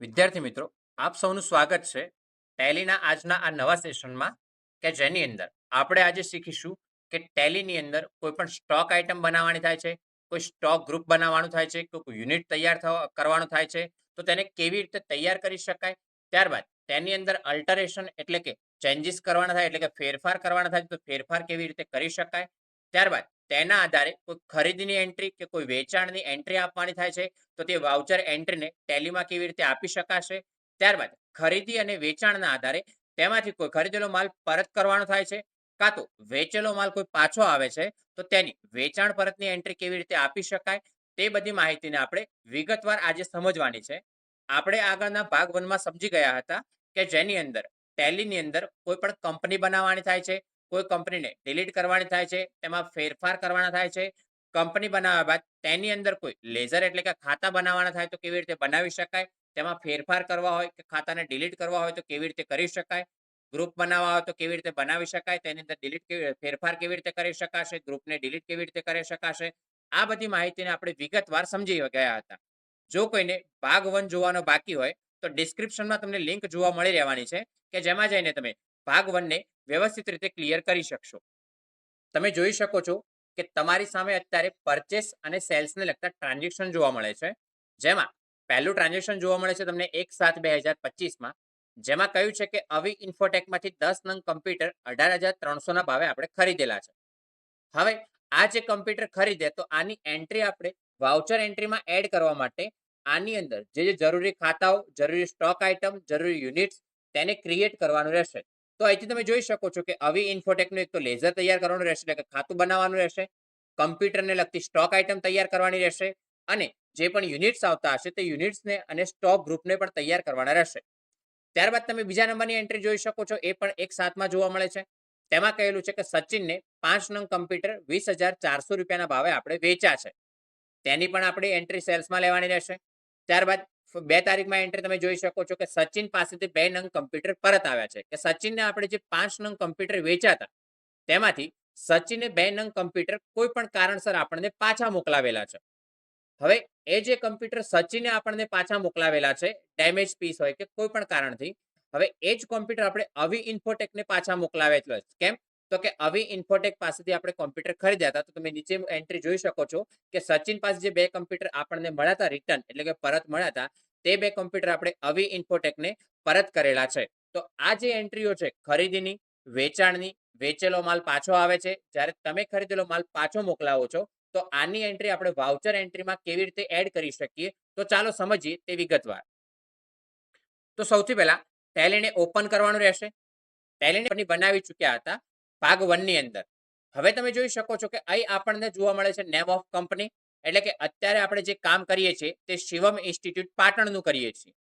વિદ્યાર્થી મિત્રો, આપ સૌનું સ્વાગત છે ટેલીના આજના આ નવા સેશનમાં કે જેની અંદર આપણે આજે શીખીશું કે ટેલીની અંદર કોઈ પણ સ્ટોક આઇટમ બનાવવાની થાય છે, કોઈ સ્ટોક ગ્રુપ બનાવવાનું થાય છે, કોઈ યુનિટ તૈયાર કરવાનું થાય છે, તો તેને કેવી રીતે તૈયાર કરી શકાય? ત્યારબાદ તેની અંદર અલ્ટરેશન એટલે કે ચેન્જીસ કરવાના થાય, એટલે કે ફેરફાર કરવાના થાય, તો ફેરફાર કેવી રીતે કરી શકાય? ત્યારબાદ તેના આધારે કોઈ ખરીદીની એન્ટ્રી કે કોઈ વેચાણની એન્ટ્રી આપવાની થાય છે, તો તે વાઉચર એન્ટ્રીને ટેલીમાં કેવી રીતે આપી શકાશે? ત્યારબાદ ખરીદી અને વેચાણના આધારે તેમાંથી કોઈ ખરીદેલો માલ પરત કરવાનો થાય છે, કાં તો વેચેલો માલ કોઈ પાછો આવે છે, તો તેની વેચાણ પરતની એન્ટ્રી કેવી રીતે આપી શકાય? તે બધી માહિતીને આપણે વિગતવાર આજે સમજવાની છે. આપણે આગળના ભાગ વનમાં સમજી ગયા હતા કે જેની અંદર ટેલીની અંદર કોઈ પણ કંપની બનાવવાની થાય છે કોઈ કંપનીને ડિલીટ કરવાની થાય છે, તેમાં ફેરફાર કરવાના થાય છે, કંપની બનાવ્યા બાદ તેની અંદર કોઈ લેઝર એટલે કે ખાતા બનાવવાના થાય તો કેવી રીતે બનાવી શકાય, તેમાં ફેરફાર કરવા હોય કે ખાતાને ડિલીટ કરવા હોય તો કેવી રીતે કરી શકાય, ગ્રુપ બનાવવા હોય તો કેવી રીતે બનાવી શકાય, તેની અંદર ડિલીટ કેવી ફેરફાર કેવી રીતે કરી શકાશે, ગ્રુપને ડિલીટ કેવી રીતે કરી શકાશે, આ બધી માહિતીને આપણે વિગતવાર સમજી ગયા હતા. જો કોઈને ભાગ વન જોવાનો બાકી હોય તો ડિસ્ક્રિપ્શનમાં તમને લિંક જોવા મળી રહેવાની છે, કે જેમાં જઈને તમે ભાગ વનને વ્યવસ્થિત રીતે ક્લિયર કરી શકશો. તમે જોઈ શકો છો કે તમારી સામે અત્યારે પરચેસ અને સેલ્સને લગતા ટ્રાન્ઝેક્શન જોવા મળે છે. જેમાં પહેલું ટ્રાન્ઝેક્શન જોવા મળે છે તમને એક સાત બે હજાર પચીસમાં, જેમાં કહ્યું છે કે અવી ઇન્ફોટેકમાંથી દસ નંગ કમ્પ્યુટર અઢાર હજાર ત્રણસોના ભાવે આપણે ખરીદેલા છે. હવે આ જે કમ્પ્યુટર ખરીદે તો આની એન્ટ્રી આપણે વાઉચર એન્ટ્રીમાં એડ કરવા માટે આની અંદર જે જે જરૂરી ખાતાઓ, જરૂરી સ્ટોક આઇટમ જરૂરી યુનિટ્સ તેને ક્રિએટ કરવાનું રહેશે. તો અહીંથી તમે જોઈ શકો છો કે આવી ઇન્ફોટેકનું એક તો લેઝર તૈયાર કરવાનું રહેશે, એટલે કે ખાતું બનાવવાનું રહેશે, કમ્પ્યુટરને લગતી સ્ટોક આઇટમ તૈયાર કરવાની રહેશે અને જે પણ યુનિટ્સ આવતા હશે તે યુનિટ્સને અને સ્ટોક ગ્રુપને પણ તૈયાર કરવાના રહેશે. ત્યારબાદ તમે બીજા નંબરની એન્ટ્રી જોઈ શકો છો, એ પણ એક સાથમાં જોવા મળે છે. તેમાં કહેલું છે કે સચિનને પાંચ નંગ કમ્પ્યુટર વીસ હજાર ચારસો રૂપિયાના ભાવે આપણે વેચ્યા છે. તેની પણ આપણે એન્ટ્રી સેલ્સમાં લેવાની રહેશે. ત્યારબાદ બે તારીખમાં એન્ટ્રી તમે જોઈ શકો છો કે સચિન પાસેથી બે નંગ કમ્પ્યુટર પરત આવ્યા છે. કે સચિનને આપણે જે પાંચ નંગ કમ્પ્યુટર વેચાતા, તેમાંથી સચિને બે નંગ કમ્પ્યુટર કોઈ પણ કારણસર આપણને પાછા મોકલાવેલા છે. હવે એ જે કમ્પ્યુટર સચિને આપણને પાછા મોકલાવેલા છે ડેમેજ પીસ હોય કે કોઈ પણ કારણથી, હવે એ જ કોમ્પ્યુટર આપણે અવી ઇન્ફોટેકને પાછા મોકલાવેલો છે. કેમ? તો કે આવી ઇન્ફોટેક પાસેથી આપણે કોમ્પ્યુટર ખરીદ્યા હતા, તો તમે નીચે એન્ટ્રી જોઈ શકો છો કે સચિન પાસે જે બે કમ્પ્યુટર આપણને મળ્યા હતા રિટર્ન એટલે કે પરત મળ્યા હતા, તે બે કમ્પ્યુટર આપણે આવી ઇન્ફોટેકને પરત કરેલા છે. તો આ જે એન્ટ્રીઓ છે, ખરીદીની, વેચાણની, વેચેલો માલ પાછો આવે છે. જ્યારે તમે ખરીદેલો માલ પાછો મોકલાવો છો, તો આની એન્ટ્રી આપણે વાઉચર એન્ટ્રીમાં કેવી રીતે એડ કરી શકીએ? તો ચાલો સમજીએ તે વિગતવાર. તો સૌથી પહેલા ટેલીને ઓપન કરવાનું રહેશે. ટેલીને બનાવી ચૂક્યા હતા. ભાગ વનની અંદર. હવે તમે જોઈ શકો છો કે અહીં આપણને જોવા મળે છે નેમ ઓફ કંપની એટલે કે અત્યારે આપણે જે કામ કરીએ છીએ તે શિવમ ઇન્સ્ટિટ્યૂટ પાટણનું કરીએ છીએ.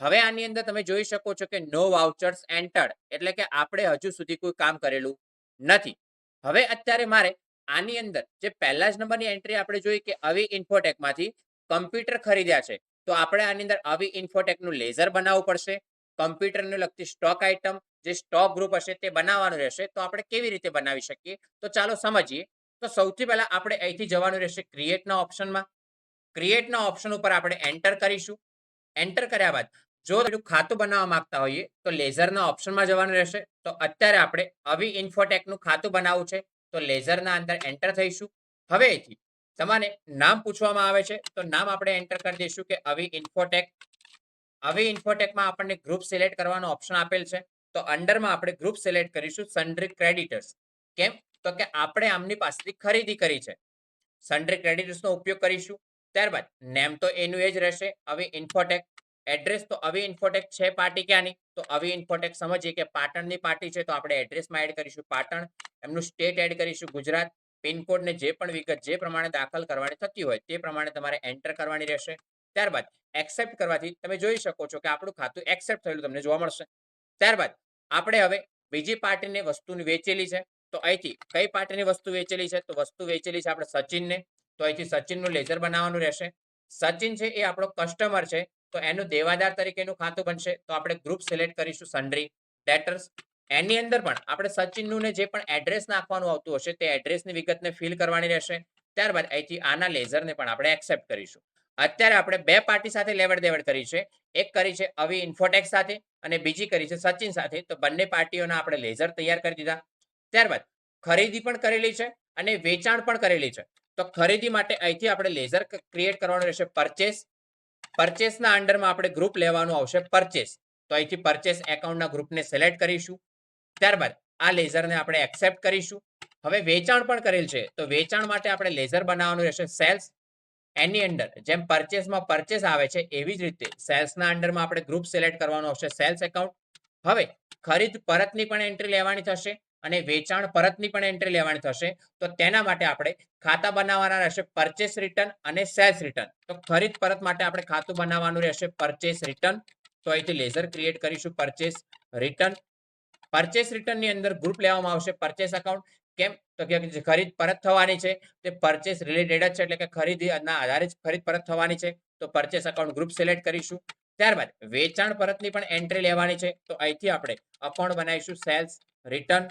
હવે આની અંદર તમે જોઈ શકો છો કે નો વાઉચર્સ એન્ટર્ડ એટલે કે આપણે હજુ સુધી કોઈ કામ કરેલું નથી. હવે અત્યારે મારે આની અંદર જે પહેલા જ નંબરની એન્ટ્રી આપણે જોઈ કે આવી ઇન્ફોટેકમાંથી કમ્પ્યુટર ખરીદ્યા છે, તો આપણે આની અંદર આવી ઇન્ફોટેકનું લેઝર બનાવવું પડશે કમ્પ્યુટરને લગતી સ્ટોક આઇટમ જે સ્ટોક ગ્રુપ હશે તે બનાવવાનું રહેશે, તો આપણે કેવી રીતે બનાવી શકીએ? તો ચાલો સમજીએ. તો સૌથી પહેલા આપણે અહીંથી જવાનું રહેશે ક્રિએટના ઓપ્શનમાં ક્રિએટના ઓપ્શન ઉપર આપણે એન્ટર કરીશું. એન્ટર કર્યા બાદ જો ખાતું બનાવવા માંગતા હોઈએ, તો લેઝરના ઓપ્શનમાં જવાનું રહેશે. તો અત્યારે આપણે અવી ઇન્ફોટેકનું ખાતું બનાવવું છે, તો લેઝરના અંદર એન્ટર થઈશું. હવે અહીંથી તમારે નામ પૂછવામાં આવે છે, તો નામ આપણે એન્ટર કરી દઈશું કે અવી ઇન્ફોટેક અવી ઇન્ફોટેકમાં આપણને ગ્રુપ સિલેક્ટ કરવાનો ઓપ્શન આપેલ છે. તો અંડરમાં આપણે ગ્રુપ સિલેક્ટ કરીશું સન્ડ્રી ક્રેડિટર્સ કેમ? તો કે આપણે આમની પાસેથી ખરીદી કરી છે. સન્ડ્રી ક્રેડિટર્સનો ઉપયોગ કરીશું. ત્યારબાદ નેમ તો એનું એ જ રહેશે. આવી ઇન્ફોટેક એડ્રેસ તો હવે ઇન્ફોટેક છે પાર્ટી ક્યાંની? તો આવી ઇન્ફોટેક સમજીએ કે પાટણની પાર્ટી છે, તો આપણે એડ્રેસમાં એડ કરીશું પાટણ. એમનું સ્ટેટ એડ કરીશું ગુજરાત. પિનકોડ ને જે પણ વિગત જે પ્રમાણે દાખલ કરવાની થતી હોય તે પ્રમાણે તમારે એન્ટર કરવાની રહેશે. ત્યારબાદ એક્સેપ્ટ કરવાથી તમે જોઈ શકો છો કે આપણું ખાતું એક્સેપ્ટ થયેલું તમને જોવા મળશે. ત્યારબાદ આપણે હવે બીજી પાર્ટીને વસ્તુની વેચેલી છે, તો અહીંથી કઈ પાર્ટીની વસ્તુ વેચેલી છે? તો વસ્તુ વેચેલી છે આપણે સચિનને. તો અહીંથી સચિનનું લેઝર બનાવવાનું રહેશે. સચિન છે એ આપણો કસ્ટમર છે, તો એનું દેવાદાર તરીકેનું ખાતું બનશે. તો આપણે ગ્રુપ સિલેક્ટ કરીશું સન્ડ્રી ડેટર્સ એની અંદર પણ આપણે સચિનનું ને જે પણ એડ્રેસ નાખવાનું આવતું હશે, તે એડ્રેસની વિગતને ફિલ કરવાની રહેશે. ત્યારબાદ અહીંથી આના લેઝરને પણ આપણે એક્સેપ્ટ કરીશું. અત્યારે આપણે બે પાર્ટી સાથે લેવડ દેવડ કરી છે. એક કરી છે અવી ઇન્ફોટેક્સ સાથે અને બીજી કરી છે સચિન સાથે, તો બંને પાર્ટીઓના આપણે લેઝર તૈયાર કરી દીધા. ત્યારબાદ ખરીદી પણ કરેલી છે અને વેચાણ પણ કરેલી છે. તો ખરીદી માટે અહીંથી આપણે લેઝર ક્રિએટ કરવાનું રહેશે પરચેસ. પરચેસના અંડરમાં આપણે ગ્રુપ લેવાનું આવશે પરચેસ. તો અહીંથી પરચેસ એકાઉન્ટના ગ્રુપને સિલેક્ટ કરીશું. ત્યારબાદ આ લેઝરને આપણે એક્સેપ્ટ કરીશું. હવે વેચાણ પણ કરેલ છે. તો વેચાણ માટે આપણે લેઝર બનાવવાનું રહેશે સેલ્સ. એની અંદર જેમ પરચેસમાં પરચેસ આવે છે, એવી જ રીતે સેલ્સના અંડરમાં આપણે ગ્રુપ સિલેક્ટ કરવાનું આવશે સેલ્સ એકાઉન્ટ હવે ખરીદ પરતની પણ એન્ટ્રી લેવાની થશે અને વેચાણ પરતની પણ એન્ટ્રી લેવાની થશે. તો તેના માટે આપણે ખાતા બનાવવાના રહેશે પરચેસ રિટર્ન અને સેલ્સ રિટર્ન તો ખરીદ પરત માટે આપણે ખાતું બનાવવાનું રહેશે પરચેસ રિટર્ન તો અહીંથી લેઝર ક્રિએટ કરીશું પરચેસ રિટર્ન પરચેસ રિટર્નની અંદર ગ્રુપ લેવામાં આવશે પરચેસ એકાઉન્ટ કેમ? તો કે ખરીદ પરત થવાની છે, તે પરચેસ રિલેટેડ જ છે, એટલે કે ખરીદીના આધારે જ ખરીદ પરત થવાની છે. તો પરચેસ એકાઉન્ટ ગ્રુપ સિલેક્ટ કરીશું. ત્યારબાદ વેચાણ પરતની પણ એન્ટ્રી લેવાની છે. તો અહીંથી આપણે અકાઉન્ટ બનાવીશું સેલ્સ રિટર્ન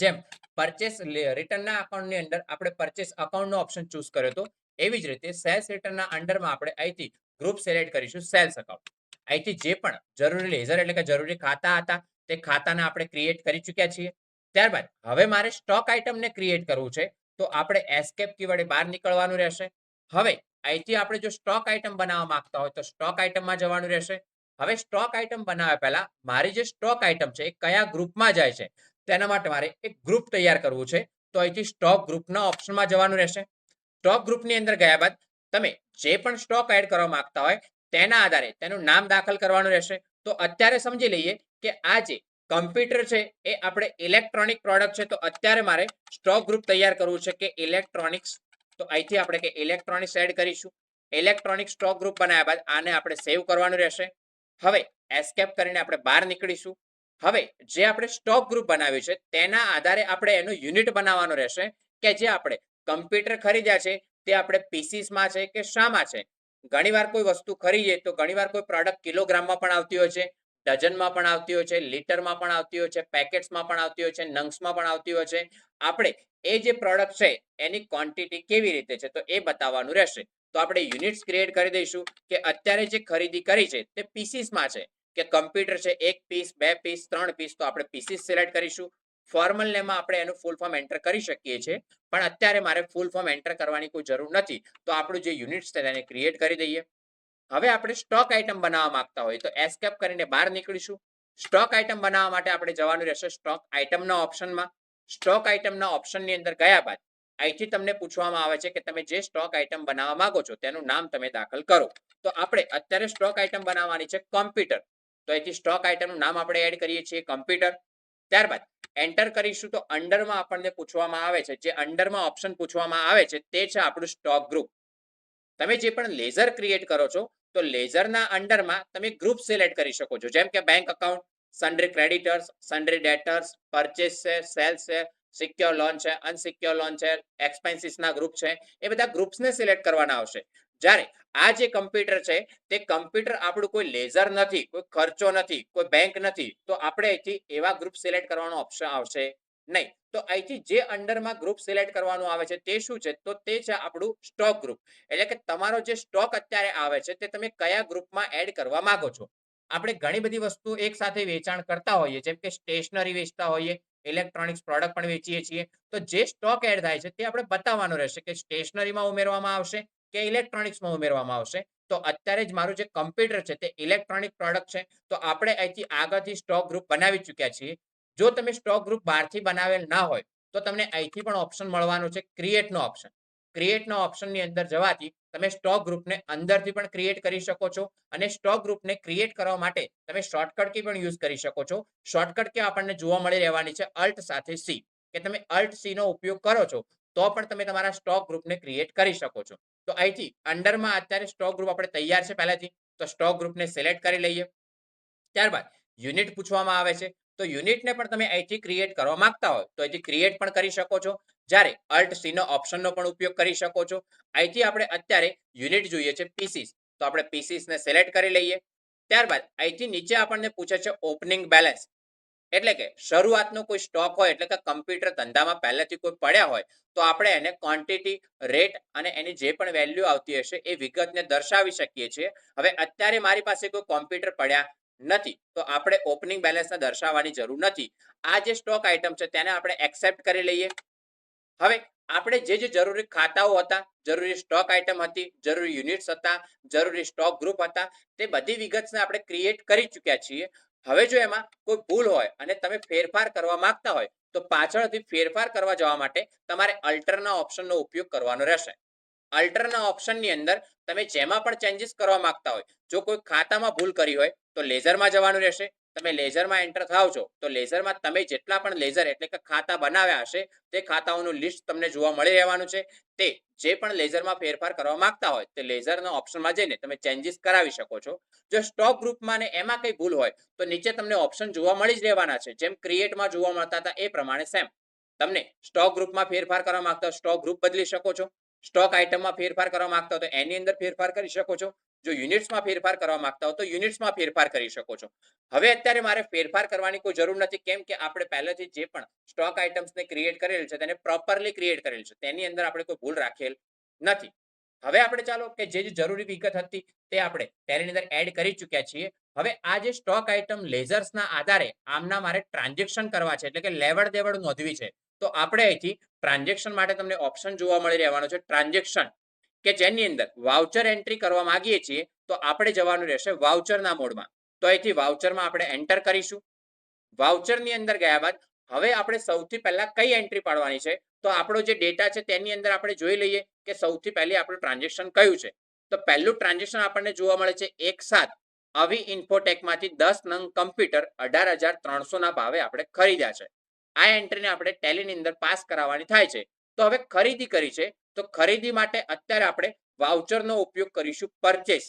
જેમ પરચેસ રિટર્નના અકાઉન્ટની અંદર આપણે પરચેસ અકાઉન્ટનો ઓપ્શન ચૂઝ કર્યો હતો એવી જ રીતે સેલ્સ રિટર્નના અંડરમાં આપણે અહીંથી ગ્રુપ સિલેક્ટ કરીશું સેલ્સ અકાઉન્ટ અહીંથી જે પણ જરૂરી લેઝર એટલે કે જરૂરી ખાતા હતા, તે ખાતાને આપણે ક્રિએટ કરી ચૂક્યા છીએ. ત્યારબાદ હવે મારે સ્ટોક આઇટમને ક્રિએટ કરવું છે, તો આપણે એસ્કેપ કી વડે બહાર નીકળવાનું રહેશે. હવે અહીંથી આપણે જો સ્ટોક આઇટમ બનાવવા માંગતા હોય તો સ્ટોક આઇટમમાં જવાનું રહેશે. હવે સ્ટોક આઇટમ બનાવ્યા પહેલા મારી જે સ્ટોક આઇટમ છે એ કયા ગ્રુપમાં જાય છે, તેના માટે મારે એક ગ્રુપ તૈયાર કરવું છે, તો અહીંથી સ્ટોક ગ્રુપના ઓપ્શનમાં જવાનું રહેશે. સ્ટોક ગ્રુપની અંદર ગયા બાદ તમે જે પણ સ્ટોક એડ કરવા માંગતા હોય તેના આધારે તેનું નામ દાખલ કરવાનું રહેશે. તો અત્યારે સમજી લઈએ કે આ જે કમ્પ્યુટર છે, એ આપણે ઇલેક્ટ્રોનિક પ્રોડક્ટ છે, તો અત્યારે મારે સ્ટોક ગ્રુપ તૈયાર કરવું છે કે ઇલેક્ટ્રોનિક્સ. તો અહીંથી આપણે કે ઇલેક્ટ્રોનિક્સ એડ કરીશું. ઇલેક્ટ્રોનિક સ્ટોક ગ્રુપ બનાવ્યા બાદ આને આપણે સેવ કરવાનું રહેશે. હવે એસ્કેપ કરીને આપણે બહાર નીકળીશું. હવે જે આપણે સ્ટોક ગ્રુપ બનાવ્યું છે, તેના આધારે આપણે એનું યુનિટ બનાવવાનું રહેશે કે જે આપણે કમ્પ્યુટર ખરીદ્યા છે, તે આપણે પીસીસમાં છે કે શામાં છે. ઘણીવાર કોઈ વસ્તુ ખરીદીએ તો ઘણીવાર કોઈ પ્રોડક્ટ કિલોગ્રામમાં પણ આવતી હોય છે. ડઝનમાં પણ આવતી હોય છે, લીટરમાં પણ આવતી હોય છે, પેકેટ્સમાં પણ આવતી હોય છે, નંગ્સમાં પણ આવતી હોય છે. આપણે એ જે પ્રોડક્ટ છે, એની ક્વોન્ટિટી કેવી રીતે છે, તો એ બતાવવાનું રહેશે. તો આપણે યુનિટ્સ ક્રિએટ કરી દઈશું કે અત્યારે જે ખરીદી કરી છે, તે પીસીસમાં છે. કે કમ્પ્યુટર છે, એક પીસ, બે પીસ, ત્રણ પીસ, તો આપણે પીસીસ સિલેક્ટ કરીશું. ફોર્મલ નેમાં આપણે એનું ફૂલ ફોર્મ એન્ટર કરી શકીએ છીએ, પણ અત્યારે મારે ફૂલ ફોર્મ એન્ટર કરવાની કોઈ જરૂર નથી. તો આપણું જે યુનિટ્સ છે, તેને ક્રિએટ કરી દઈએ. હવે આપણે સ્ટોક આઇટમ બનાવવા માંગતા હોય તો એસ્કેપ કરીને બહાર નીકળીશું. સ્ટોક આઇટમ બનાવવા માટે આપણે જવાનું રહેશે સ્ટોક આઇટમના ઓપ્શનમાં સ્ટોક આઇટમના ઓપ્શનની અંદર ગયા બાદ અહીંથી તમને પૂછવામાં આવે છે કે તમે જે સ્ટોક આઇટમ બનાવવા માંગો છો તેનું નામ તમે દાખલ કરો. તો આપણે અત્યારે સ્ટોક આઇટમ બનાવવાની છે કોમ્પ્યુટર તો અહીંથી સ્ટોક આઇટમનું નામ આપણે એડ કરીએ છીએ કમ્પ્યુટર ત્યારબાદ એન્ટર કરીશું તો અંડરમાં આપણને પૂછવામાં આવે છે. જે અંડરમાં ઓપ્શન પૂછવામાં આવે છે તે છે આપણું સ્ટોક ગ્રુપ તમે જે પણ લેઝર ક્રિએટ કરો છો તો લેઝરના અંડરમાં તમે ગ્રુપ સિલેક્ટ કરી શકો છો. જેમ કે bank account sundry creditors sundry debtors purchase છે સેલ્સ છે સિક્યોર લોન છે અનસિક્યોર લોન છે એક્સપેન્સીસના ગ્રુપ છે. એ બધા ગ્રુપ્સને સિલેક્ટ કરવાના આવશે. જ્યારે આ જે કમ્પ્યુટર છે, તે કમ્પ્યુટર આપણું કોઈ લેઝર નથી, કોઈ ખર્ચો નથી, કોઈ બેંક નથી, તો આપણે અહીંથી એવા ગ્રુપ સિલેક્ટ કરવાનો ઓપ્શન આવશે. નહીં. તો અહીંથી જે અંડરમાં ગ્રુપ સિલેક્ટ કરવાનું આવે છે, તે શું છે? તો તે છે આપણું સ્ટોક ગ્રુપ એટલે કે તમારો જે સ્ટોક અત્યારે આવે છે, તે તમે કયા ગ્રુપમાં એડ કરવા માંગો છો? આપણે ઘણી બધી વસ્તુ એક સાથે વેચાણ કરતા હોઈએ, જેમ કે સ્ટેશનરી વેચતા હોઈએ ઇલેક્ટ્રોનિક્સ પ્રોડક્ટ પણ વેચીએ છીએ. તો જે સ્ટોક એડ થાય છે, તે આપણે બતાવવાનું રહેશે કે સ્ટેશનરીમાં ઉમેરવામાં આવશે કે ઇલેક્ટ્રોનિક્સમાં ઉમેરવામાં આવશે. તો અત્યારે જ મારું જે કમ્પ્યુટર છે, તે ઇલેક્ટ્રોનિક પ્રોડક્ટ છે. તો આપણે અહીંથી આગળથી સ્ટોક ગ્રુપ બનાવી ચૂક્યા છીએ. જો તમે સ્ટોક ગ્રુપ બહારથી બનાવેલ ના હોય, તો તમને અહીંથી પણ ઓપ્શન મળવાનું છે ક્રિએટનો ઓપ્શન ક્રિએટનો ઓપ્શનની અંદર જવાથી તમે સ્ટોક ગ્રુપને અંદરથી પણ ક્રિએટ કરી શકો છો અને સ્ટોક ગ્રુપને ક્રિએટ કરવા માટે તમે શોર્ટકટ કી પણ યુઝ કરી શકો છો. શોર્ટકટ કી આપણને જોવા મળી રહેવાની છે અલ્ટ સાથે સી કે તમે અલ્ટ સી નો ઉપયોગ કરો છો, તો પણ તમે તમારા સ્ટોક ગ્રુપને ક્રિએટ કરી શકો છો. તો અહીંથી અંડરમાં અત્યારે સ્ટોક ગ્રુપ આપણે તૈયાર છે પહેલાથી, તો સ્ટોક ગ્રુપને સિલેક્ટ કરી લઈએ. ત્યારબાદ યુનિટ પૂછવામાં આવે છે તો યુનિટને પણ તમે અહીંથી ક્રિએટ કરવા માંગતા હોય, તો અહીંથી ક્રિએટ પણ કરી શકો છો. જ્યારે અલ્ટ સીનો ઓપ્શનનો પણ ઉપયોગ કરી શકો છો. અહીંથી આપણે અત્યારે યુનિટ જોઈએ છે પીસીસ તો આપણે પીસીસને સિલેક્ટ કરી લઈએ. ત્યારબાદ અહીંથી નીચે આપણને પૂછે છે ઓપનિંગ બેલેન્સ એટલે કે શરૂઆતનો કોઈ સ્ટોક હોય, એટલે કે કમ્પ્યુટર ધંધામાં પહેલેથી કોઈ પડ્યા હોય, તો આપણે એને ક્વોન્ટિટી રેટ અને એની જે પણ વેલ્યુ આવતી હશે એ વિગતને દર્શાવી શકીએ છીએ. હવે અત્યારે મારી પાસે કોઈ કોમ્પ્યુટર પડ્યા નથી. તો આપણે ઓપનિંગ બેલેન્સને દર્શાવવાની જરૂર નથી. આ જે સ્ટોક આઇટમ છે તેને આપણે એક્સેપ્ટ કરી લઈએ. હવે આપણે જે જે જરૂરી ખાતાઓ હતા, જરૂરી સ્ટોક આઇટમ હતી, જરૂરી યુનિટ્સ હતા, જરૂરી સ્ટોક ગ્રુપ હતા, તે બધી વિગતને આપણે ક્રિએટ કરી ચૂક્યા છીએ. હવે જો એમાં કોઈ ભૂલ હોય અને તમે ફેરફાર કરવા માંગતા હોય, તો પાછળથી ફેરફાર કરવા જવા માટે તમારે અલ્ટરના ઓપ્શનનો ઉપયોગ કરવાનો રહેશે. અલ્ટરના ઓપ્શનની અંદર તમે જેમાં પણ ચેન્જીસ કરવા માંગતા હોય, જો કોઈ ખાતામાં ભૂલ કરી હોય, તો લેઝરમાં જવાનું રહેશે. તમે લેઝરમાં એન્ટર થાવ છો, તો લેઝરમાં તમે જેટલા પણ લેઝર એટલે કે ખાતા બનાવ્યા હશે, તે ખાતાઓનું લિસ્ટ તમને જોવા મળી રહેવાનું છે. તે જે પણ લેઝરમાં ફેરફાર કરવા માંગતા હોય, તે લેઝરના ઓપ્શનમાં જઈને તમે ચેન્જીસ કરાવી શકો છો. જો સ્ટોક ગ્રુપમાં ને એમાં કંઈ ભૂલ હોય, તો નીચે તમને ઓપ્શન જોવા મળી જ રહેવાના છે, જેમ ક્રિએટમાં જોવા મળતા હતા એ પ્રમાણે સેમ તમને સ્ટોક ગ્રુપમાં ફેરફાર કરવા માંગતા સ્ટોક ગ્રુપ બદલી શકો છો. સ્ટોક આઇટમમાં ફેરફાર કરવા માંગતા હો તો એની અંદર ફેરફાર કરી શકો છો. જો યુનિટ્સમાં ફેરફાર કરવા માંગતા હો તો યુનિટ્સમાં ફેરફાર કરી શકો છો. હવે અત્યારે મારે ફેરફાર કરવાની કોઈ જરૂર નથી, કેમ કે આપણે પહેલેથી જે પણ સ્ટોક આઇટમ્સને ક્રિએટ કરેલ છે તેને પ્રોપરલી ક્રિએટ કરેલ છે. તેની અંદર આપણે કોઈ ભૂલ રાખેલ નથી. હવે આપણે ચાલો કે જે જરૂરી વિગત હતી તે આપણે તેની અંદર એડ કરી ચૂક્યા છીએ. હવે આ જે સ્ટોક આઇટમ લેઝર્સના આધારે આમના મારે ટ્રાન્ઝેક્શન કરવા છે, એટલે કે લેવડ દેવડ નોંધવી છે. તો આપણે અહીંથી ટ્રાન્ઝેક્શન માટે તમને ઓપ્શન જોવા મળી રહેવાનો છે. ટ્રાન્ઝેક્શન કે જેની અંદર વાઉચર એન્ટ્રી કરવા માંગીએ છીએ, તો આપણે જવાનું રહેશે વાઉચરના મોડમાં. તો અહીંથી વાઉચરમાં આપણે એન્ટર કરીશું. વાઉચરની અંદર ગયા બાદ હવે આપણે સૌથી પહેલા કઈ એન્ટ્રી પાડવાની છે? તો આપણો જે ડેટા છે તેની અંદર આપણે જોઈ લઈએ કે સૌથી પહેલી આપણું ટ્રાન્ઝેક્શન કયું છે. તો પહેલું ટ્રાન્ઝેક્શન આપણને જોવા મળે છે એક સાથ આવી ઇન્ફોટેકમાંથી દસ નંગ કમ્પ્યુટર અઢાર હજાર ત્રણસોના ભાવે આપણે ખરીદ્યા છે. આ એન્ટ્રીને આપણે ટેલીની અંદર પાસ કરાવવાની થાય છે. તો હવે ખરીદી કરી છે. તો ખરીદી માટે અત્યારે આપણે વાઉચરનો ઉપયોગ કરીશું પરચેસ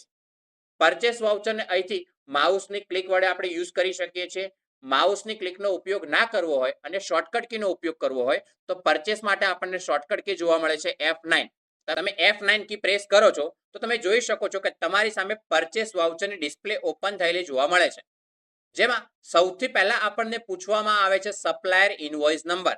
પરચેસ વાઉચરને અહીંથી માઉસની ક્લિક વડે આપણે યુઝ કરી શકીએ છીએ. માઉસની ક્લિકનો ઉપયોગ ના કરવો હોય અને શોર્ટકટ કીનો ઉપયોગ કરવો હોય, તો પરચેસ માટે આપણને શોર્ટકટ કી જોવા મળે છે એફ તમે એફ કી પ્રેસ કરો છો, તો તમે જોઈ શકો છો કે તમારી સામે પરચેસ વાઉચરની ડિસ્પ્લે ઓપન થયેલી જોવા મળે છે. જેમાં સૌથી પહેલા આપણને પૂછવામાં આવે છે સપ્લાયર ઇનવોઇસ નંબર.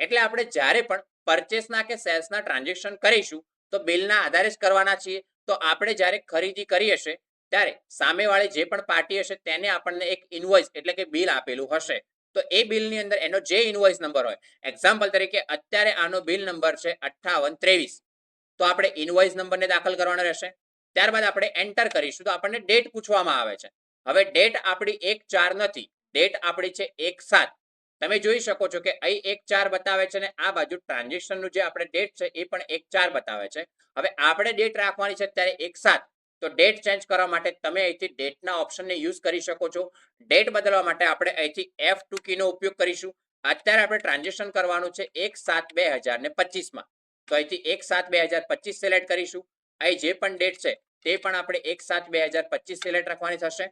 એટલે આપણે જ્યારે પણ પરચેસના કે સેલ્સના ટ્રાન્ઝેક્શન કરીશું, તો બિલના આધારે જ કરવાના છીએ. તો આપણે જ્યારે ખરીદી કરી હશે, ત્યારે સામેવાળી જે પણ પાર્ટી હશે, તેને આપણને એક ઇનવોઇસ એટલે કે બિલ આપેલું હશે. તો એ બિલની અંદર એનો જે ઇનવોઇસ નંબર હોય, એક્ઝામ્પલ તરીકે અત્યારે આનો બિલ નંબર છે અઠ્ઠાવન ત્રેવીસ. તો આપણે ઇનવોઇસ નંબરને દાખલ કરવાનો રહેશે. ત્યારબાદ આપણે એન્ટર કરીશું. તો આપણને ડેટ પૂછવામાં આવે છે. હવે ડેટ આપણી એક ચાર નથી. ડેટ આપણી છે એક સાત. તમે જોઈ શકો છો કે અહીં એક ચાર બતાવે છે અને આ બાજુ ટ્રાન્ઝેક્શનનું જે આપણે ડેટ છે એ પણ એક ચાર બતાવે છે. હવે આપણે ડેટ રાખવાની છે ત્યારે એક સાત. તો ડેટ ચેન્જ કરવા માટે તમે અહીંથી ડેટના ઓપ્શનને યુઝ કરી શકો છો. ડેટ બદલવા માટે આપણે અહીંથી એફ ટુ કીનો ઉપયોગ કરીશું. અત્યારે આપણે ટ્રાન્ઝેક્શન કરવાનું છે એક સાત બે હજાર ને પચીસમાં તો અહીંથી એક સાત બે હજાર પચીસ સિલેક્ટ કરીશું. અહીં જે પણ ડેટ છે તે પણ આપણે એક સાત બે હજાર પચીસ સિલેક્ટ રાખવાની થશે.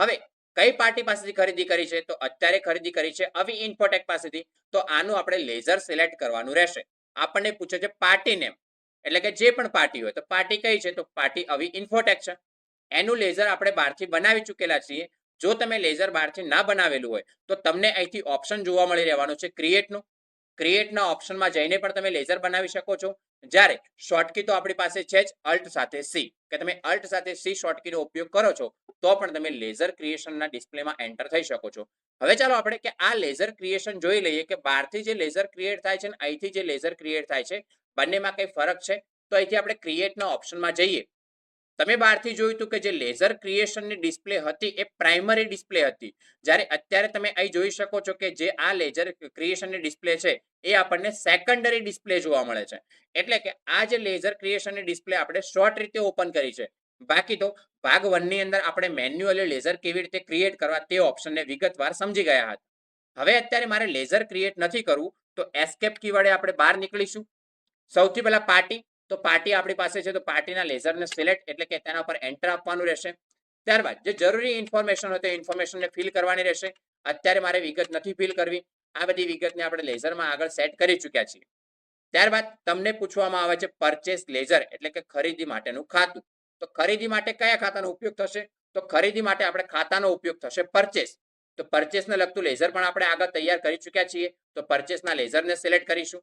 હવે, કઈ પાર્ટી પાસેથી ખરીદી કરી છે? તો અત્યારે ખરીદી કરી છે આવી ઇન્ફોટેક પાસેથી. તો આનું આપણે લેઝર સિલેક્ટ કરવાનું રહેશે. આપણને પૂછે છે પાર્ટી નેમ એટલે કે જે પણ પાર્ટી હોય. તો પાર્ટી કઈ છે? તો પાર્ટી આવી ઇન્ફોટેક છે. એનું લેઝર આપણે બહારથી બનાવી ચૂકેલા છીએ. જો તમે લેઝર બહારથી ના બનાવેલું હોય, તો તમને અહીંથી ઓપ્શન જોવા મળી રહેવાનું છે ક્રિએટનું ક્રિએટના ઓપ્શનમાં જઈને પણ તમે લેઝર બનાવી શકો છો. જ્યારે શોર્ટકી તો આપણી પાસે છે જ અલ્ટ સાથે સી કે તમે અલ્ટ સાથે સી શોર્ટકીનો ઉપયોગ કરો છો, તો પણ તમે લેઝર ક્રિએશનના ડિસ્પ્લેમાં એન્ટર થઈ શકો છો. હવે ચાલો આપણે કે આ લેઝર ક્રિએશન જોઈ લઈએ કે બહારથી જે લેઝર ક્રિએટ થાય છે અને અહીંથી જે લેઝર ક્રિએટ થાય છે, બંનેમાં કઈ ફરક છે? તો અહીંથી આપણે ક્રિએટના ઓપ્શનમાં જઈએ. તમે બહારથી જોયું હતું કે જે લેઝર ક્રિએશનની ડિસ્પ્લે હતી, એ પ્રાઇમરી ડિસ્પ્લે હતી. જ્યારે અત્યારે તમે અહીં જોઈ શકો છો કે જે આ લેઝર ક્રિએશનની ડિસ્પ્લે છે, એ આપણને સેકન્ડરી ડિસ્પ્લે જોવા મળે છે. એટલે કે આ જે લેઝર ક્રિએશનની ડિસ્પ્લે આપણે શોર્ટ રીતે ઓપન કરી છે. બાકી તો ભાગ વનની અંદર આપણે મેન્યુઅલી લેઝર કેવી રીતે ક્રિએટ કરવા તે ઓપ્શનને વિગતવાર સમજી ગયા હતા. હવે અત્યારે મારે લેઝર ક્રિએટ નથી કરવું, તો એસ્કેપ કી વડે આપણે બહાર નીકળીશું. સૌથી પહેલા પાર્ટી તો પાર્ટી આપણી પાસે છે, તો પાર્ટીના લેઝરને સિલેક્ટ એટલે કે તેના પર એન્ટર આપવાનું રહેશે. ત્યારબાદ જે જરૂરી ઇન્ફોર્મેશન હોય તે ઇન્ફોર્મેશનને ફિલ કરવાની રહેશે. અત્યારે મારે વિગત નથી ફિલ કરવી. આ બધી વિગતને આપણે લેઝરમાં આગળ સેટ કરી ચૂક્યા છીએ. ત્યારબાદ તમને પૂછવામાં આવે છે પરચેસ લેઝર એટલે કે ખરીદી માટેનું ખાતું. તો ખરીદી માટે કયા ખાતાનો ઉપયોગ થશે? તો ખરીદી માટે આપણે ખાતાનો ઉપયોગ થશે પરચેસ. તો પરચેસને લગતું લેઝર પણ આપણે આગળ તૈયાર કરી ચૂક્યા છીએ. તો પરચેસના લેઝરને સિલેક્ટ કરીશું.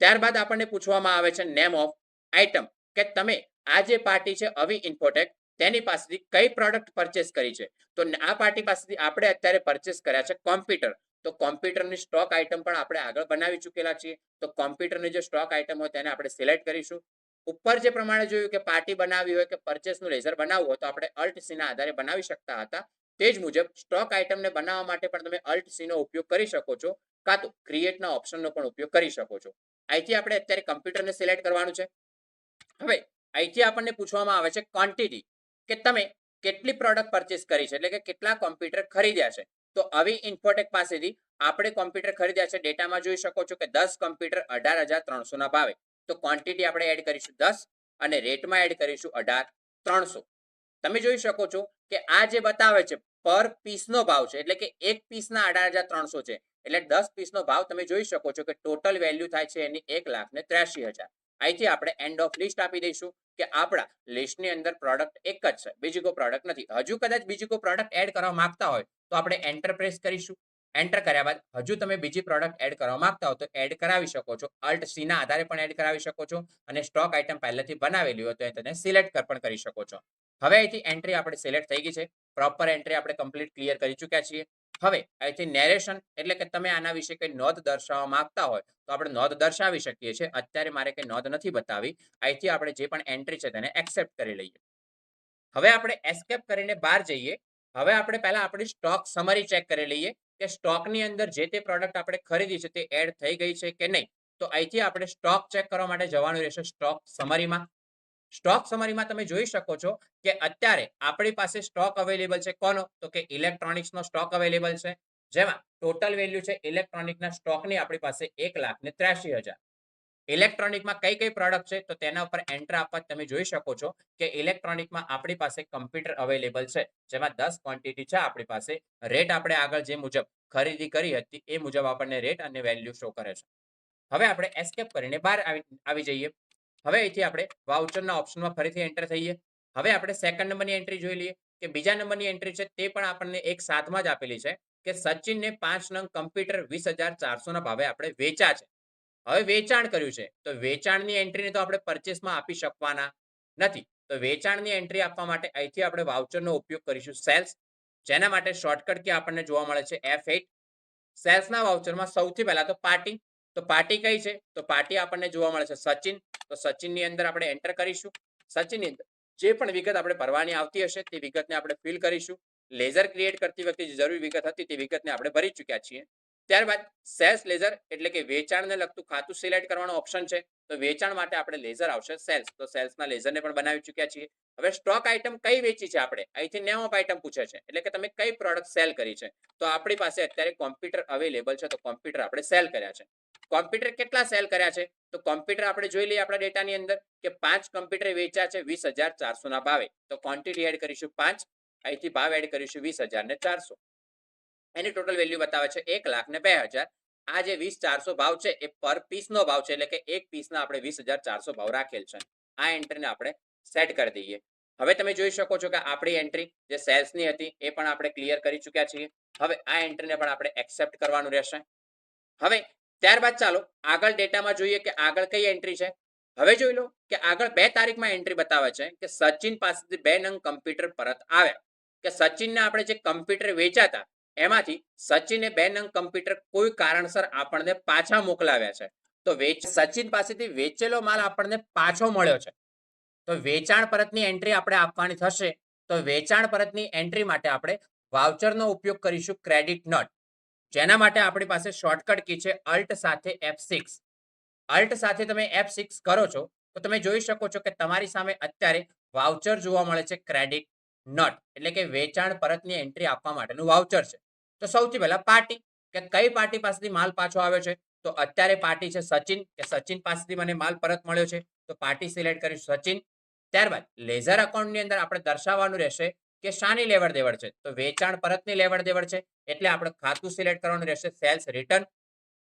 ત્યારબાદ આપણને પૂછવામાં આવે છે નેમ ઓફ આઇટમ કે તમે આ જે પાર્ટી છે અવી ઇન્ફોટેક, તેની પાસેથી કઈ પ્રોડક્ટ પરચેસ કરી છે? તો આ પાર્ટી પાસેથી આપણે અત્યારે પરચેસ કર્યા છે કોમ્પ્યુટર. તો કોમ્પ્યુટરની સ્ટોક આઇટમ પણ આપણે આગળ બનાવી ચૂકેલા છીએ. તો કોમ્પ્યુટરની જે સ્ટોક આઇટમ હોય તેને આપણે સિલેક્ટ કરીશું. ઉપર જે પ્રમાણે જોયું કે પાર્ટી બનાવી હોય કે પરચેસનું લેઝર બનાવવું હોય તો આપણે અલ્ટ સીના આધારે બનાવી શકતા હતા. તે જ મુજબ સ્ટોક આઇટમને બનાવવા માટે પણ તમે અલ્ટ સીનો ઉપયોગ કરી શકો છો. કાં તો ક્રિએટના ઓપ્શનનો પણ ઉપયોગ કરી શકો છો. અહીંથી આપણે અત્યારે કમ્પ્યુટરને સિલેક્ટ કરવાનું છે. હવે અહીંથી આપણને પૂછવામાં આવે છે ક્વોન્ટિટી કે તમે કેટલી પ્રોડક્ટ પરચેસ કરી છે, એટલે કે કેટલા કોમ્પ્યુટર ખરીદ્યા છે. તો આવી ઇન્ફોટેક પાસેથી આપણે કોમ્પ્યુટર ખરીદ્યા છે, ડેટામાં જોઈ શકો છો કે દસ કોમ્પ્યુટર અઢાર હજાર ત્રણસોના ભાવે. તો ક્વોન્ટિટી આપણે એડ કરીશું દસ અને રેટમાં એડ કરીશું અઢાર ત્રણસો. તમે જોઈ શકો છો કે આ જે બતાવે છે પર પીસનો ભાવ છે, એટલે કે એક પીસના અઢાર હજાર ત્રણસો છે. એટલે દસ પીસનો ભાવ તમે જોઈ શકો છો કે ટોટલ વેલ્યુ થાય છે એની એક લાખ ને ત્ર્યાસી હજાર. અહીંથી આપણે એન્ડ ઓફ લિસ્ટ આપી દઈશું કે આપણા લિસ્ટની અંદર પ્રોડક્ટ એક જ છે, બીજી કોઈ પ્રોડક્ટ નથી. હજુ કદાચ બીજી કોઈ પ્રોડક્ટ એડ કરવા માંગતા હોય તો આપણે એન્ટર પ્રેસ કરીશું. એન્ટર કર્યા બાદ હજુ તમે બીજી પ્રોડક્ટ એડ કરવા માંગતા હો તો એડ કરાવી શકો છો. અલ્ટ સી ના આધારે પણ એડ કરાવી શકો છો અને સ્ટોક આઇટમ પહેલેથી બનાવેલી હોય તો એ તમે સિલેક્ટ પણ કરી શકો છો. હવે અહીંથી એન્ટ્રી આપણે સિલેક્ટ થઈ ગઈ છે. પ્રોપર એન્ટ્રી આપણે કમ્પ્લીટ ક્લિયર કરી ચૂક્યા છીએ. હવે અહીંથી નેરેશન એટલે કે તમે આના વિશે કંઈ નોંધ દર્શાવવા માંગતા હોય, તો આપણે નોંધ દર્શાવી શકીએ છીએ. અત્યારે મારે કંઈ નોંધ નથી બતાવી. અહીંથી આપણે જે પણ એન્ટ્રી છે તેને એક્સેપ્ટ કરી લઈએ. હવે આપણે એસ્કેપ કરીને બહાર જઈએ. હવે આપણે પહેલા આપણી સ્ટોક સમરી ચેક કરી લઈએ કે સ્ટોકની અંદર જે તે પ્રોડક્ટ આપણે ખરીદી છે તે એડ થઈ ગઈ છે કે નહીં. તો અહીંથી આપણે સ્ટોક ચેક કરવા માટે જવાનું રહેશે સ્ટોક સમરીમાં સ્ટોક સમરીમાં તમે જોઈ શકો છો કે અત્યારે આપણી પાસે સ્ટોક અવેલેબલ છે. કોનો? તો કે ઇલેક્ટ્રોનિક્સનો સ્ટોક અવેલેબલ છે. જેમાં ટોટલ વેલ્યુ છે ઇલેક્ટ્રોનિકના સ્ટોકની આપણી પાસે એક લાખ ને ત્ર્યાસી હજાર. ઇલેક્ટ્રોનિકમાં કઈ કઈ પ્રોડક્ટ છે? તો તેના ઉપર એન્ટર આપવા તમે જોઈ શકો છો કે ઇલેક્ટ્રોનિકમાં આપણી પાસે કમ્પ્યુટર અવેલેબલ છે. જેમાં દસ ક્વોન્ટિટી છે આપણી પાસે. રેટ આપણે આગળ જે મુજબ ખરીદી કરી હતી એ મુજબ આપણને રેટ અને વેલ્યુ શો કરે છે. હવે આપણે એસ્કેપ કરીને બહાર આવી જઈએ. હવે અહીંથી આપણે વાઉચરના ઓપ્શનમાં ફરીથી એન્ટર થઈએ. હવે આપણે સેકન્ડ નંબરની એન્ટ્રી જોઈ લઈએ કે બીજા નંબરની એન્ટ્રી છે તે પણ આપણને એક સાથમાં જ આપેલી છે કે સચિનને પાંચ નંગ કમ્પ્યુટર વીસ ચારસોના ભાવે આપણે વેચા છે. હવે વેચાણ કર્યું છે, તો વેચાણની એન્ટ્રીને તો આપણે પરચેસમાં આપી શકવાના નથી. તો વેચાણની એન્ટ્રી આપવા માટે અહીંથી આપણે વાઉચરનો ઉપયોગ કરીશું સેલ્સ જેના માટે શોર્ટકટ કે આપણને જોવા મળે છે એફ સેલ્સના વાઉચરમાં સૌથી પહેલા તો પાર્ટી તો પાર્ટી કઈ છે? તો પાર્ટી આપણને જોવા મળે છે સચિન. તો સચિનની અંદર આપણે એન્ટર કરીશું. સચિનની અંદર જે પણ વિગત આપણે ભરવાની આવતી હશે, તે વિગતને આપણે ફિલ કરીશું. લેઝર ક્રિએટ કરતી વખતે જે જરૂરી વિગત હતી, તે વિગતને આપણે ભરી ચૂક્યા છીએ. ત્યારબાદ સેલ્સ લેઝર એટલે કે વેચાણને લગતું ખાતું સિલેક્ટ કરવાનો ઓપ્શન છે. તો વેચાણ માટે આપણે લેઝર આવશે સેલ્સ તો સેલ્સના લેઝરને પણ બનાવી ચૂક્યા છીએ. હવે સ્ટોક આઇટમ કઈ વેચી છે આપણે? અહીંથી નેમ આઇટમ પૂછે છે. એટલે કે તમે કઈ પ્રોડક્ટ સેલ કરી છે? તો આપણી પાસે અત્યારે કોમ્પ્યુટર અવેલેબલ છે. તો કોમ્પ્યુટર આપણે સેલ કર્યા છે. કોમ્પ્યુટર કેટલા સેલ કર્યા છે? તો કોમ્પ્યુટર આપણે જોઈ લઈએ આપણા ડેટાની અંદર કે પાંચ કોમ્પ્યુટર વેચ્યા છે વીસ હજાર ચારસોના ભાવે. તો ક્વોન્ટિટી એડ કરીશું પાંચ, અહીંથી ભાવ એડ કરીશું વીસ હજાર ને ચારસો. એની ટોટલ વેલ્યુ બતાવે છે એક લાખ ને બે હજાર. આ જે વીસ ચારસો ભાવ છે એ પર પીસનો ભાવ છે એટલે કે એક પીસના આપણે વીસ હજાર ચારસો ભાવ રાખેલ છે. આ એન્ટ્રીને આપણે સેટ કરી દઈએ. હવે તમે જોઈ શકો છો કે આપણી એન્ટ્રી જે સેલ્સની હતી એ પણ આપણે ક્લિયર કરી ચૂક્યા છીએ. હવે આ એન્ટ્રીને પણ આપણે એક્સેપ્ટ કરવાનું રહેશે. હવે ત્યારબાદ ચાલો આગળ ડેટામાં જોઈએ કે આગળ કઈ એન્ટ્રી છે. હવે જોઈ લો કે આગળ બે તારીખમાં એન્ટ્રી બતાવે છે કે સચિન પાસેથી બે નંગ કમ્પ્યુટર પરત આવ્યા. કે સચિનને આપણે જે કમ્પ્યુટર વેચાતા, એમાંથી સચિને બે નંગ કમ્પ્યુટર કોઈ કારણસર આપણને પાછા મોકલાવ્યા છે. તો વેચ, સચિન પાસેથી વેચેલો માલ આપણને પાછો મળ્યો છે. તો વેચાણ પરતની એન્ટ્રી આપણે આપવાની થશે. તો વેચાણ પરતની એન્ટ્રી માટે આપણે વાઉચરનો ઉપયોગ કરીશું ક્રેડિટ નોટ જેના માટે આપણી પાસે શોર્ટકટ કી છે અલ્ટ સાથે એફ સિક્સ અલ્ટ સાથે તમે એફ સિક્સ કરો છો, તો તમે જોઈ શકો છો કે તમારી સામે અત્યારે વાઉચર જોવા મળે છે ક્રેડિટ નટ એટલે કે વેચાણ પરતની એન્ટ્રી આપવા માટેનું વાઉચર છે. તો સૌથી પહેલા પાર્ટી કે કઈ પાર્ટી પાસેથી માલ પાછો આવ્યો છે? તો અત્યારે પાર્ટી છે સચિન, કે સચિન પાસેથી મને માલ પરત મળ્યો છે, તો પાર્ટી સિલેક્ટ કરીશું સચિન. ત્યારબાદ લેઝર અકાઉન્ટની અંદર આપણે દર્શાવવાનું રહેશે કે શાની લેવડ દેવડ છે? તો વેચાણ પરતની લેવડ દેવડ છે? એટલે આપણે ખાતું સિલેક્ટ કરવાનું રહેશે, સેલ્સ રિટર્ન.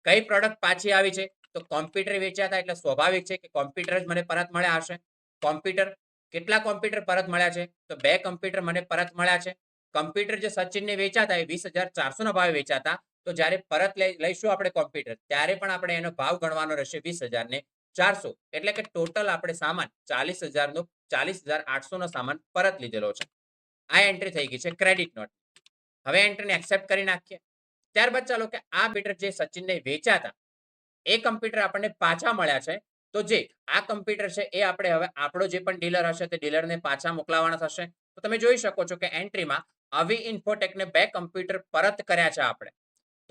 કઈ પ્રોડક્ટ પાછી આવી છે? તો કોમ્પ્યુટર વેચ્યા એટલે સ્વાભાવિક છે કે કોમ્પ્યુટર જ મને પરત મળ્યા હશે. કોમ્પ્યુટર, કેટલા કોમ્પ્યુટર પરત મળ્યા છે? તો બે કોમ્પ્યુટર મને પરત મળ્યા છે. કમ્પ્યુટર જે સચિનને વેચાતા એ વીસ હજાર ચારસોના ભાવે વેચાતા તો જ્યારે પરત લઈ- લઈશું આપણે કોમ્પ્યુટર, ત્યારે પણ આપણે એનો ભાવ ગણવાનો રહેશે વીસ હજાર ને ચારસો. એટલે કે ટોટલ આપણે સામાન ચાલીસ હજારનો, ચાલીસ હજાર આઠસોનો સામાન પરત લીધેલો છે. આ એન્ટ્રી થઈ ગઈ છે ક્રેડિટ નોટ હવે એન્ટ્રીને એક્સેપ્ટ કરી નાખીએ. ત્યારબાદ ચાલો કે આ કમ્પ્યુટર જે સચિનને વેચાતા, એ કમ્પ્યુટર આપણને પાછા મળ્યા છે. તો જે આ કમ્પ્યુટર છે, એ આપણે હવે આપણો જે પણ ડીલર હશે, તે ડીલરને પાછા મોકલાવાના થશે. તો તમે જોઈ શકો છો કે એન્ટ્રીમાં આવી ઇન્ફોટેકને બે કમ્પ્યુટર પરત કર્યા છે આપણે.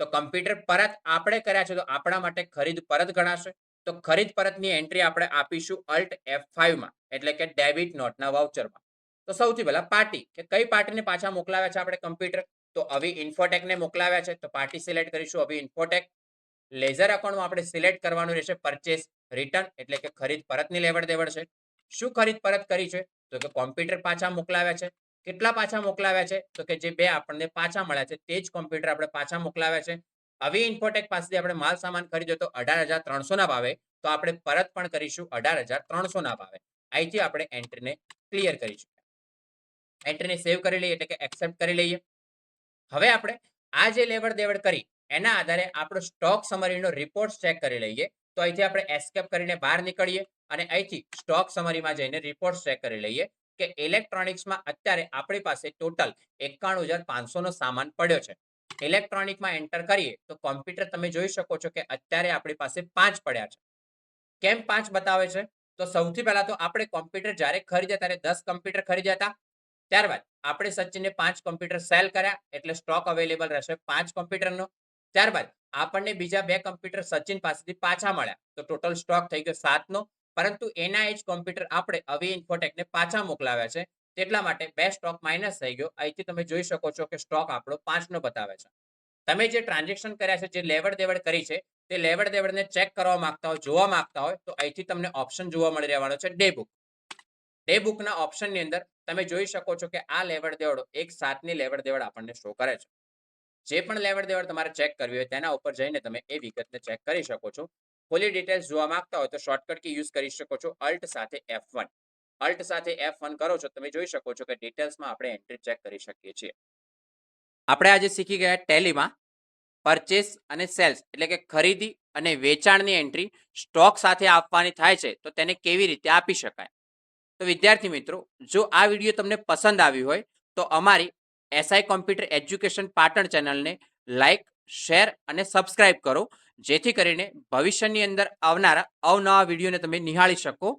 તો કમ્પ્યુટર પરત આપણે કર્યા છે, તો આપણા માટે ખરીદ પરત ગણાશે. તો ખરીદ પરતની એન્ટ્રી આપણે આપીશું અલ્ટ એફમાં, એટલે કે ડેબિટ નોટના વાઉચરમાં તો સૌથી પહેલા પાર્ટી, કે કઈ પાર્ટીને પાછા મોકલાવ્યા છે આપણે કમ્પ્યુટર? તો અવી ઇન્ફોટેકને મોકલાવ્યા છે, તો પાર્ટી સિલેક્ટ કરીશું અવી ઇન્ફોટેક. લેઝર અકાઉન્ટમાં આપણે સિલેક્ટ કરવાનું રહેશે પરચેસ, રિટર્ન, એટલે કે ખરીદ પરતની લેવડ દેવડ છે. શું ખરીદ પરત કરી છે? તો કે કોમ્પ્યુટર પાછા મોકલાવ્યા છે. કેટલા પાછા મોકલાવ્યા છે? તો કે જે બે આપણને પાછા મળ્યા છે, તે જ કોમ્પ્યુટર આપણે પાછા મોકલાવ્યા છે. આવી ઇન્ફોટેક પાસેથી આપણે માલ સામાન ખરીદ્યો તો અઢાર હજાર ત્રણસોના ભાવે, તો આપણે પરત પણ કરીશું અઢાર હજાર ત્રણસોના ભાવે. અહીંથી આપણે એન્ટ્રીને ક્લિયર કરીશું. એન્ટ્રીને સેવ કરી લઈએ એટલે કે એક્સેપ્ટ કરી લઈએ. હવે આપણે આ જે લેવડ દેવડ કરી, એના આધારે આપણો સ્ટોક સમરીનો રિપોર્ટ ચેક કરી લઈએ. તો અહીંથી આપણે એસ્કેપ કરીને બહાર નીકળીએ અને અહીંથી સ્ટોક સમરીમાં જઈને રિપોર્ટ ચેક કરી લઈએ કે ઇલેક્ટ્રોનિક્સમાં અત્યારે આપણી પાસે ટોટલ એકાણું હજાર પાંચસોનો સામાન પડ્યો છે. ઇલેક્ટ્રોનિકમાં એન્ટર કરીએ તો કોમ્પ્યુટર તમે જોઈ શકો છો કે અત્યારે આપણી પાસે પાંચ પડ્યા છે. કેમ પાંચ બતાવે છે? તો સૌથી પહેલા તો આપણે કોમ્પ્યુટર જ્યારે ખરીદ્યા ત્યારે દસ કમ્પ્યુટર ખરીદ્યા હતા. ત્યારબાદ આપણે સચિનને પાંચ કમ્પ્યુટર સેલ કર્યા, એટલે સ્ટોક અવેલેબલ રહેશે પાંચ કમ્પ્યુટરનો ત્યારબાદ આપણને બીજા બે કમ્પ્યુટર સચિન પાસેથી પાછા મળ્યા. તો ટોટલ સ્ટોક થઈ ગયો સાતનો. પરંતુ એના એ જ કોમ્પ્યુટર આપણે અવી ઇન્ફોટેકને પાછા મોકલાવ્યા છે. તેટલા માટે બે સ્ટોક માઇનસ થઈ ગયો. અહીંથી તમે જોઈ શકો છો કે સ્ટોક આપણો પાંચનો બતાવે છે. તમે જે ટ્રાન્ઝેક્શન કર્યા છે, જે લેવડ દેવડ કરી છે, તે લેવડ દેવડને ચેક કરવા માંગતા હોય, જોવા માંગતા હોય, તો અહીંથી તમને ઓપ્શન જોવા મળી રહેવાનો છે ડે બુક ડે બુકના ઓપ્શનની અંદર તમે જોઈ શકો છો કે આ લેવડ દેવડો એક સાતની લેવડ દેવડ આપણને શો કરે છે. જે પણ લેવડ દેવડ તમારે ચેક કરવી હોય તેના ઉપર જઈને તમે એ વિગતને ચેક કરી શકો છો. ફૂલી ડિટેલ્સ જોવા માંગતા હોય તો શોર્ટકટ કી યુઝ કરી શકો છો અલ્ટ સાથે એફ અલ્ટ સાથે એફ કરો છો તમે જોઈ શકો છો કે ડિટેલ્સમાં આપણે એન્ટ્રી ચેક કરી શકીએ છીએ. આપણે આજે શીખી ગયા ટેલીમાં પરચેસ અને સેલ્સ એટલે કે ખરીદી અને વેચાણની એન્ટ્રી સ્ટોક સાથે આપવાની થાય છે તો તેને કેવી રીતે આપી શકાય? તો વિદ્યાર્થી મિત્રો, જો આ વીડિયો તમને પસંદ આવ્યો હોય, તો અમારી એસઆઈ કોમ્પ્યુટર એજ્યુકેશન પાટણ ચેનલને લાઇક શેર અને સબસ્ક્રાઇબ કરો, જેથી કરીને ભવિષ્યની અંદર આવનારા અવનવા વિડીયોને તમે નિહાળી શકો.